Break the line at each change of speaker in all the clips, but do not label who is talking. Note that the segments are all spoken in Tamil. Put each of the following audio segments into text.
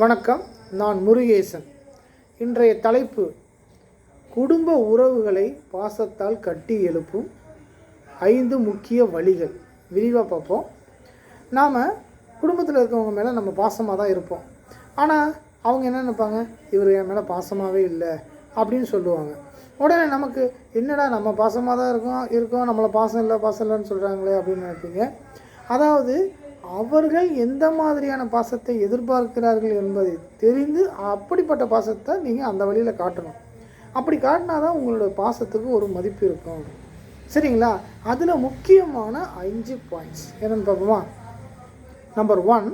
வணக்கம் நான் முருகேசன். இன்றைய தலைப்பு குடும்ப உறவுகளை பாசத்தால் கட்டி எழுப்பும் ஐந்து முக்கிய வழிகள். விரிவாக பார்ப்போம். நாம் குடும்பத்தில் இருக்கவங்க மேலே நம்ம பாசமாக தான் இருப்போம். ஆனால் அவங்க என்ன நினைப்பாங்க? இவர் என் மேலே பாசமாகவே இல்லை அப்படின்னு சொல்லுவாங்க. உடனே நமக்கு என்னடா நம்ம பாசமாக தான் இருக்கோம் இருக்கோம் நம்மளை பாசம் இல்லை பாசம் இல்லைன்னு சொல்கிறாங்களே அப்படின்னு நினைப்பீங்க. அதாவது அவர்கள் எந்த மாதிரியான பாசத்தை எதிர்பார்க்கிறார்கள் என்பதை தெரிந்து அப்படிப்பட்ட பாசத்தை நீங்கள் அந்த வழியில் காட்டணும். அப்படி காட்டினா தான் உங்களோட பாசத்துக்கு ஒரு மதிப்பு இருக்கும். சரிங்களா? அதில் முக்கியமான அஞ்சு பாயிண்ட்ஸ் என்னென்னு பார்ப்போமா? நம்பர் ஒன்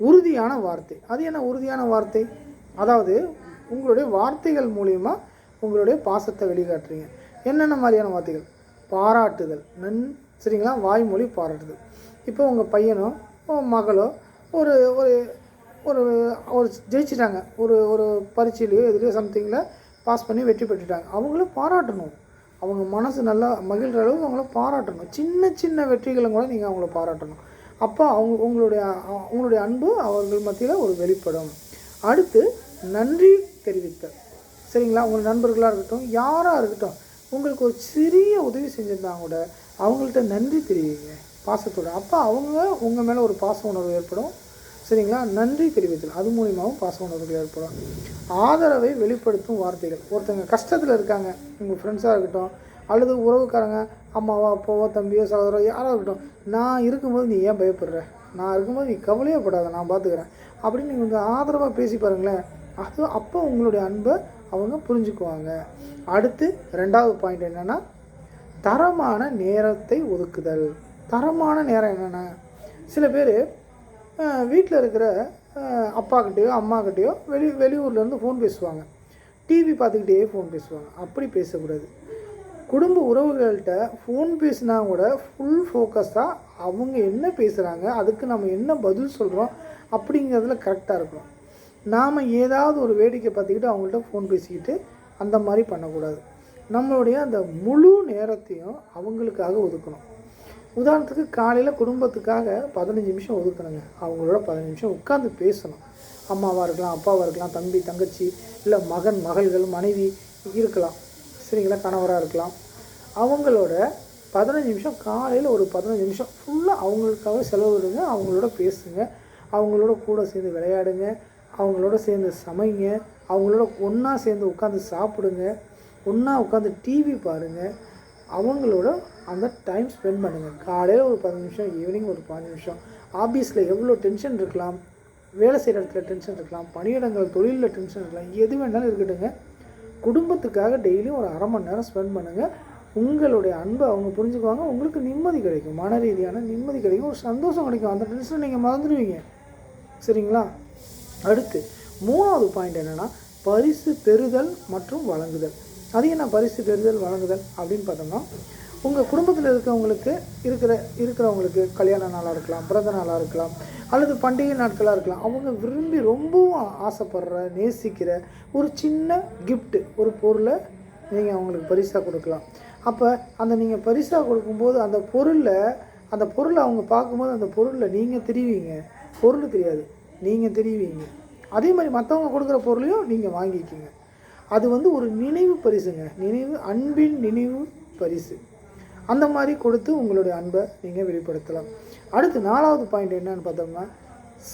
உறுதியான வார்த்தை. அது என்ன உறுதியான வார்த்தை? அதாவது உங்களுடைய வார்த்தைகள் மூலிமா உங்களுடைய பாசத்தை வெளிக்காட்டுறீங்க. என்னென்ன மாதிரியான வார்த்தைகள்? பாராட்டுதல். நன் சரிங்களா? வாய்மொழி பாராட்டுது. இப்போ உங்கள் பையனோ மகளோ ஒரு ஒரு ஒரு ஒரு ஜெயிச்சிட்டாங்க. ஒரு ஒரு பரீட்சையிலையோ எதுலையோ சம்திங்கில் பாஸ் பண்ணி வெற்றி பெற்றுட்டாங்க. அவங்களும் பாராட்டணும். அவங்க மனசு நல்லா மகிழ்கிற அளவுக்கு அவங்கள பாராட்டணும். சின்ன சின்ன வெற்றிகளும் கூட நீங்கள் அவங்கள பாராட்டணும். அப்போ அவங்க உங்களுடைய உங்களுடைய அன்பு அவர்கள் மத்தியில் ஒரு வெளிப்படும். அடுத்து நன்றி தெரிவித்தல். சரிங்களா? உங்கள் நண்பர்களாக இருக்கட்டும் யாராக இருக்கட்டும் உங்களுக்கு ஒரு சிறிய உதவி செஞ்சுருந்தாங்க கூட அவங்கள்ட்ட நன்றி தெரிவிங்க பாசத்தோட. அப்போ அவங்க உங்கள் மேலே ஒரு பாச உணர்வு ஏற்படும். சரிங்களா? நன்றி தெரிவித்தல் அது மூலியமாகவும் பாச உணர்வுகள் ஏற்படும். ஆதரவை வெளிப்படுத்தும் வார்த்தைகள். ஒருத்தங்க கஷ்டத்தில் இருக்காங்க உங்கள் ஃப்ரெண்ட்ஸாக இருக்கட்டும் அல்லது உறவுக்காரங்க அம்மாவோ அப்பாவோ தம்பியோ சகோதரோ யாராக இருக்கட்டும் நான் இருக்கும்போது நீ ஏன் பயப்படுற? நான் இருக்கும்போது நீ கவலையே படாத நான் பார்த்துக்கிறேன் அப்படின்னு நீங்கள் வந்து ஆதரவாக பேசி பாருங்களேன். அது அப்போ உங்களுடைய அன்பை அவங்க புரிஞ்சுக்குவாங்க. அடுத்து ரெண்டாவது பாயிண்ட் என்னென்னா தரமான நேரத்தை ஒதுக்குதல். தரமான நேரம் என்னென்ன? சில பேர் வீட்டில் இருக்கிற அப்பாக்கிட்டேயோ அம்மாக்கிட்டேயோ வெளி வெளியூர்லேருந்து ஃபோன் பேசுவாங்க. டிவி பார்த்துக்கிட்டே ஃபோன் பேசுவாங்க. அப்படி பேசக்கூடாது. குடும்ப உறவுகள்கிட்ட ஃபோன் பேசினா கூட ஃபுல் ஃபோக்கஸாக அவங்க என்ன பேசுகிறாங்க அதுக்கு நம்ம என்ன பதில் சொல்கிறோம் அப்படிங்கிறதுல கரெக்டாக இருக்கணும். நாம் ஏதாவது ஒரு வேடிக்கை பார்த்துக்கிட்டு அவங்கள்ட்ட ஃபோன் பேசிக்கிட்டு அந்த மாதிரி பண்ணக்கூடாது. நம்மளுடைய அந்த முழு நேரத்தையும் அவங்களுக்காக ஒதுக்கணும். உதாரணத்துக்கு காலையில் குடும்பத்துக்காக பதினஞ்சு நிமிஷம் ஒதுக்கணுங்க. அவங்களோட பதினஞ்சு நிமிஷம் உட்காந்து பேசணும். அம்மாவாக இருக்கலாம் அப்பாவாக இருக்கலாம் தம்பி தங்கச்சி இல்லை மகன் மகள்கள் மனைவி இருக்கலாம். சரிங்களா? கணவராக இருக்கலாம். அவங்களோட பதினஞ்சு நிமிஷம் காலையில் ஒரு பதினஞ்சு நிமிஷம் ஃபுல்லாக அவங்களுக்காக செலவிடுங்க அவங்களோட பேசுங்க. அவங்களோட கூட சேர்ந்து விளையாடுங்க அவங்களோட சேர்ந்து சமைங்க அவங்களோட ஒன்றா சேர்ந்து உட்காந்து சாப்பிடுங்க. ஒன்றா உட்காந்து டிவி பாருங்கள் அவங்களோட அந்த டைம் ஸ்பெண்ட் பண்ணுங்கள் காலையில் ஒரு பதினஞ்சு நிமிஷம் ஈவினிங் ஒரு பதினஞ்சு நிமிஷம். ஆஃபீஸில் எவ்வளோ டென்ஷன் இருக்கலாம்? வேலை செய்கிற இடத்துல டென்ஷன் இருக்கலாம். பணியிடங்கள் தொழிலில் டென்ஷன் இருக்கலாம். எது வேணாலும் இருக்கட்டுங்க குடும்பத்துக்காக டெய்லியும் ஒரு அரை மணி நேரம் ஸ்பெண்ட் பண்ணுங்கள் உங்களுடைய அன்பை அவங்க புரிஞ்சுக்குவாங்க. உங்களுக்கு நிம்மதி கிடைக்கும். மன ரீதியான நிம்மதி கிடைக்கும். ஒரு சந்தோஷம் கிடைக்கும். அந்த டென்ஷனை நீங்கள் மறந்துடுவீங்க. சரிங்களா? அடுத்து மூணாவது பாயிண்ட் என்னென்னா பரிசு பெறுதல் மற்றும் வழங்குதல். அது என்ன பரிசு பெறுதல் வழங்குதல் அப்படின்னு பார்த்தோம்னா உங்கள் குடும்பத்தில் இருக்கிறவங்களுக்கு இருக்கிற இருக்கிறவங்களுக்கு கல்யாண நாளாக இருக்கலாம் பிறந்த நாளாக இருக்கலாம் அல்லது பண்டிகை நாட்களாக இருக்கலாம் அவங்க விரும்பி ரொம்பவும் ஆசைப்படுற நேசிக்கிற ஒரு சின்ன கிஃப்ட்டு ஒரு பொருளை நீங்கள் அவங்களுக்கு பரிசாக கொடுக்கலாம். அப்போ அந்த நீங்கள் பரிசாக கொடுக்கும்போது அந்த பொருளில் அந்த பொருளை அவங்க பார்க்கும்போது அந்த பொருளில் நீங்கள் தெரிவிங்க. பொருள் தெரியாது நீங்கள் தெரிவிங்க. அதே மாதிரி மற்றவங்க கொடுக்குற பொருளையும் நீங்கள் வாங்கிக்கிங்க. அது வந்து ஒரு நினைவு பரிசுங்க. நினைவு அன்பின் நினைவு பரிசு. அந்த மாதிரி கொடுத்து உங்களுடைய அன்பை நீங்கள் வெளிப்படுத்தலாம். அடுத்து நாலாவது பாயிண்ட் என்னன்னு பார்த்தோம்னா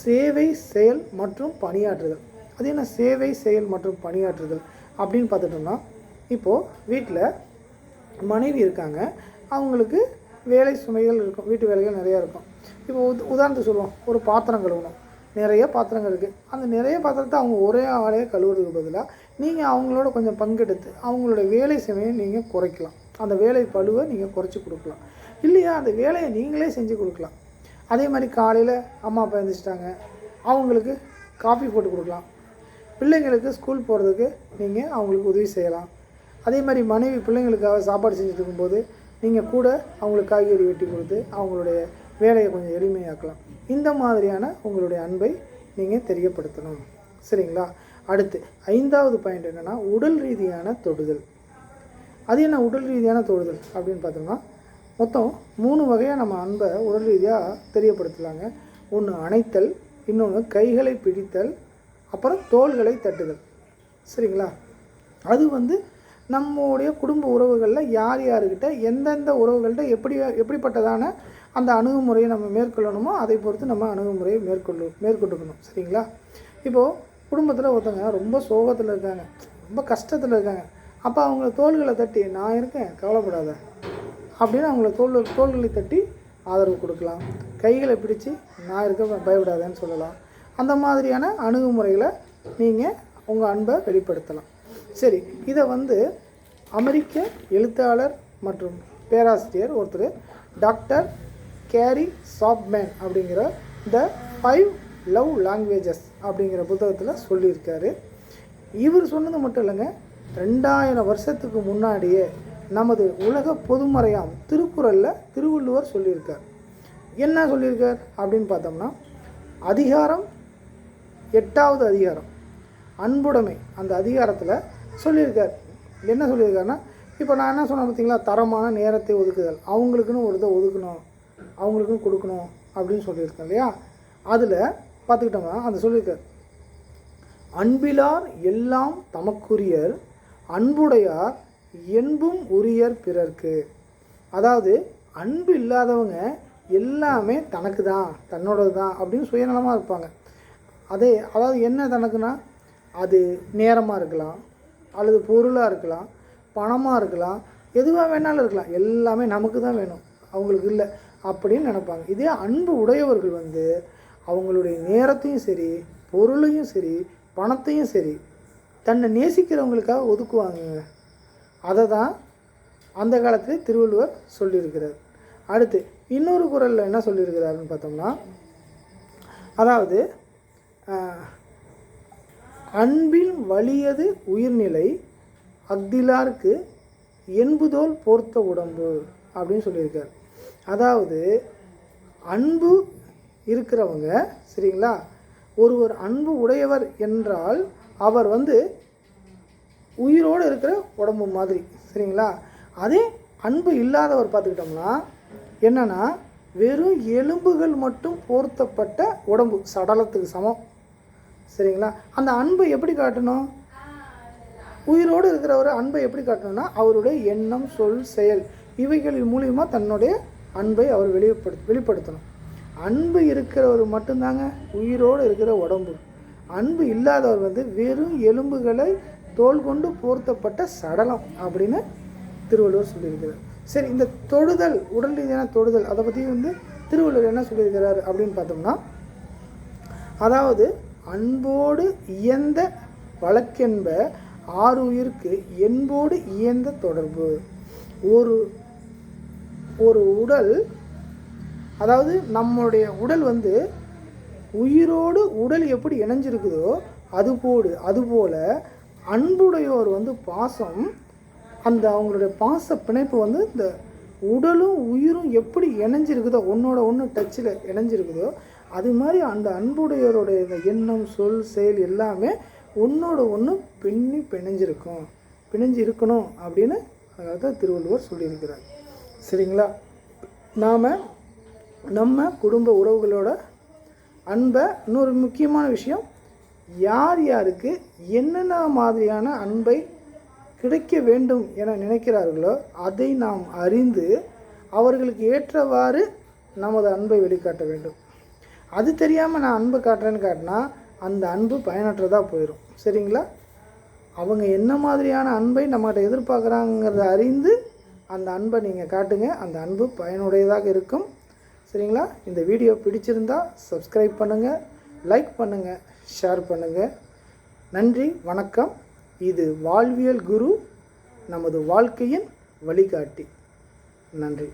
சேவை செயல் மற்றும் பணியாற்றுதல். அது என்ன? சேவை செயல் மற்றும் பணியாற்றுதல் அப்படின்னு பார்த்துட்டோம்னா இப்போது வீட்டில் மனைவி இருக்காங்க. அவங்களுக்கு வேலை சுமைகள் இருக்கும். வீட்டு வேலைகள் நிறையா இருக்கும். இப்போ உத உதாரணத்துக்கு சொல்லுவோம். ஒரு பாத்திரம் கழுவணும். நிறைய பாத்திரங்கள் இருக்குது அந்த நிறைய பாத்திரத்தை அவங்க ஒரே ஆளே கழுவுறதுக்கு பதிலாக நீங்கள் அவங்களோட கொஞ்சம் பங்கெடுத்து அவங்களோட வேலை சுமையை நீங்கள் குறைக்கலாம். அந்த வேலை பழுவை நீங்கள் குறைச்சி கொடுக்கலாம். இல்லையா? அந்த வேலையை நீங்களே செஞ்சு கொடுக்கலாம். அதே மாதிரி காலையில் அம்மா அப்பா எழுந்திரிச்சிட்டாங்க அவங்களுக்கு காஃபி போட்டு கொடுக்கலாம். பிள்ளைங்களுக்கு ஸ்கூல் போகிறதுக்கு நீங்கள் அவங்களுக்கு உதவி செய்யலாம். அதே மாதிரி மனைவி பிள்ளைங்களுக்காக சாப்பாடு செஞ்சுட்டு இருக்கும்போது நீங்கள் கூட அவங்களுக்கு காய்கறி வெட்டி கொடுத்து அவங்களுடைய வேலையை கொஞ்சம் எளிமையாக்கலாம். இந்த மாதிரியான உங்களுடைய அன்பை நீங்கள் தெரியப்படுத்தணும். சரிங்களா? அடுத்து ஐந்தாவது பாயிண்ட் என்னென்னா உடல் ரீதியான தொடுதல். அது என்ன உடல் ரீதியான தொடுதல் அப்படின்னு பார்த்தோம்னா மொத்தம் மூணு வகையாக நம்ம அன்பை உடல் ரீதியாக தெரியப்படுத்தலாங்க. ஒன்று அணைத்தல் இன்னொன்று கைகளை பிடித்தல் அப்புறம் தோள்களை தட்டுதல். சரிங்களா? அது வந்து நம்முடைய குடும்ப உறவுகளில் யார் யாருக்கிட்ட எந்தெந்த உறவுகள்கிட்ட எப்படி எப்படிப்பட்டதான அந்த அணுகுமுறையை நம்ம மேற்கொள்ளணுமோ அதை பொறுத்து நம்ம அணுகுமுறையை மேற்கொள்ளும் மேற்கொண்டுக்கணும். சரிங்களா? இப்போது குடும்பத்தில் ஒருத்தவங்க ரொம்ப சோகத்தில் இருக்காங்க ரொம்ப கஷ்டத்தில் இருக்காங்க. அப்போ அவங்கள தோள்களை தட்டி நான் இருக்கேன் கவலைப்படாத அப்படின்னு அவங்கள தோல் தோள்களை தட்டி ஆதரவு கொடுக்கலாம். கைகளை பிடிச்சி நான் இருக்க பயப்படாதேன்னு சொல்லலாம். அந்த மாதிரியான அணுகுமுறைகளை நீங்கள் உங்கள் அன்பை வெளிப்படுத்தலாம். சரி இதை வந்து அமெரிக்க எழுத்தாளர் மற்றும் பேராசிரியர் ஒருத்தர் டாக்டர் கேரி சாப்மேன் அப்படிங்கிற த ஃபைவ் லவ் லாங்குவேஜஸ் அப்படிங்கிற புத்தகத்தில் சொல்லியிருக்காரு. இவர் சொன்னது மட்டும் இல்லைங்க ரெண்டாயிரம் வருஷத்துக்கு முன்னாடியே நமது உலக பொதுமறையாம் திருக்குறளில் திருவள்ளுவர் சொல்லியிருக்கார். என்ன சொல்லியிருக்கார் அப்படின்னு பார்த்தோம்னா அதிகாரம் எட்டாவது அதிகாரம் அன்புடைமை அந்த அதிகாரத்தில் சொல்லியிருக்கார். என்ன சொல்லியிருக்காருன்னா இப்போ நான் என்ன சொன்னேன் பார்த்தீங்களா தரமான நேரத்தை ஒதுக்குதல் அவங்களுக்குன்னு ஒரு இதை ஒதுக்கணும் அவங்களுக்குன்னு கொடுக்கணும் அப்படின்னு சொல்லியிருக்கேன் இல்லையா? அதில் பார்த்துக்கிட்டோம்னா அந்த சொல்லியிருக்கார். அன்பிலார் எல்லாம் தமக்குரியர் அன்புடையார் என்பும் உரியர் பிறர்க்கு. அதாவது அன்பு இல்லாதவங்க எல்லாமே தனக்கு தான் தன்னோடது தான் அப்படின்னு சுயநலமாக இருப்பாங்க. அதே அதாவது என்ன தனக்குன்னா அது நேரமாக இருக்கலாம் அல்லது பொருளாக இருக்கலாம் பணமாக இருக்கலாம் எதுவாக வேணாலும் இருக்கலாம். எல்லாமே நமக்கு தான் வேணும். அவங்களுக்கு இல்லை அப்படின்னு நினைப்பாங்க. இதே அன்பு உடையவர்கள் வந்து அவங்களுடைய நேரத்தையும் சரி பொருளையும் சரி பணத்தையும் சரி தன்னை நேசிக்கிறவங்களுக்காக ஒதுக்குவாங்க அதை தான் அந்த காலத்தில் திருவள்ளுவர் சொல்லியிருக்கிறார். அடுத்து இன்னொரு குரலில் என்ன சொல்லியிருக்கிறாருன்னு பார்த்தோம்னா அதாவது அன்பின் வலியது உயிர்நிலை அக்திலாருக்கு என்புதோல் போர்த்த உடம்பு அப்படின்னு சொல்லியிருக்கார். அதாவது அன்பு இருக்கிறவங்க சரிங்களா? ஒருவர் அன்பு உடையவர் என்றால் அவர் வந்து உயிரோடு இருக்கிற உடம்பு மாதிரி சரிங்களா? அதே அன்பு இல்லாதவர் பார்த்துக்கிட்டோம்னா என்னென்னா வெறும் எலும்புகள் மட்டும் போர்த்தப்பட்ட உடம்பு சடலத்துக்கு சமம் சரிங்களா? அந்த அன்பை எப்படி காட்டணும்? உயிரோடு இருக்கிறவர் அன்பை எப்படி காட்டணும்னா அவருடைய எண்ணம் சொல் செயல் இவைகளின் மூலியமாக தன்னுடைய அன்பை அவர் வெளிப்படுத்த வெளிப்படுத்தணும். அன்பு இருக்கிறவர் மட்டும்தாங்க உயிரோடு இருக்கிற உடம்பு. அன்பு இல்லாதவர் வந்து வெறும் எலும்புகளை தோல் கொண்டு போர்த்தப்பட்ட சடலம் அப்படின்னு திருவள்ளுவர் சொல்லியிருக்கிறார். சரி இந்த தொடுதல் உடல் ரீதியான தொடுதல் அதை பற்றி வந்து திருவள்ளுவர் என்ன சொல்லியிருக்கிறார் அப்படின்னு பார்த்தோம்னா அதாவது அன்போடு இயந்த வழக்கென்ப ஆறு உயிருக்கு என்போடு இயந்த தொடர்பு. ஒரு ஒரு உடல் அதாவது நம்மளுடைய உடல் வந்து உயிரோடு உடல் எப்படி இணைஞ்சிருக்குதோ அதுபோடு அதுபோல் அன்புடையோர் வந்து பாசம் அந்த அவங்களுடைய பாச பிணைப்பு வந்து இந்த உடலும் உயிரும் எப்படி இணைஞ்சிருக்குதோ ஒன்றோட ஒன்று டச்சில் இணைஞ்சிருக்குதோ அது மாதிரி அந்த அன்புடையோருடைய இந்த எண்ணம் சொல் செயல் எல்லாமே ஒன்றோட ஒன்று பின்னி பிணைஞ்சிருக்கும் பிணைஞ்சு இருக்கணும் அப்படின்னு அதாவது திருவள்ளுவர் சொல்லியிருக்கிறார். சரிங்களா? நாம் நம்ம குடும்ப உறவுகளோட அன்பை இன்னொரு முக்கியமான விஷயம் யார் யாருக்கு என்னென்ன மாதிரியான அன்பை கிடைக்க வேண்டும் என நினைக்கிறார்களோ அதை நாம் அறிந்து அவர்களுக்கு ஏற்றவாறு நமது அன்பை வெளிக்காட்ட வேண்டும். அது தெரியாமல் நான் அன்பு காட்டுறேன்னு காட்டினா அந்த அன்பு பயனற்றதாக போயிடும் சரிங்களா? அவங்க என்ன மாதிரியான அன்பை நம்மகிட்ட எதிர்பார்க்குறாங்கிறத அறிந்து அந்த அன்பை நீங்கள் காட்டுங்க. அந்த அன்பு பயனுடையதாக இருக்கும். சரிங்களா? இந்த வீடியோ பிடிச்சிருந்தா சப்ஸ்கிரைப் பண்ணுங்கள் லைக் பண்ணுங்கள் ஷேர் பண்ணுங்கள் நன்றி வணக்கம். இது வாழ்வியல் குரு நமது வாழ்க்கையின் வழிகாட்டி. நன்றி.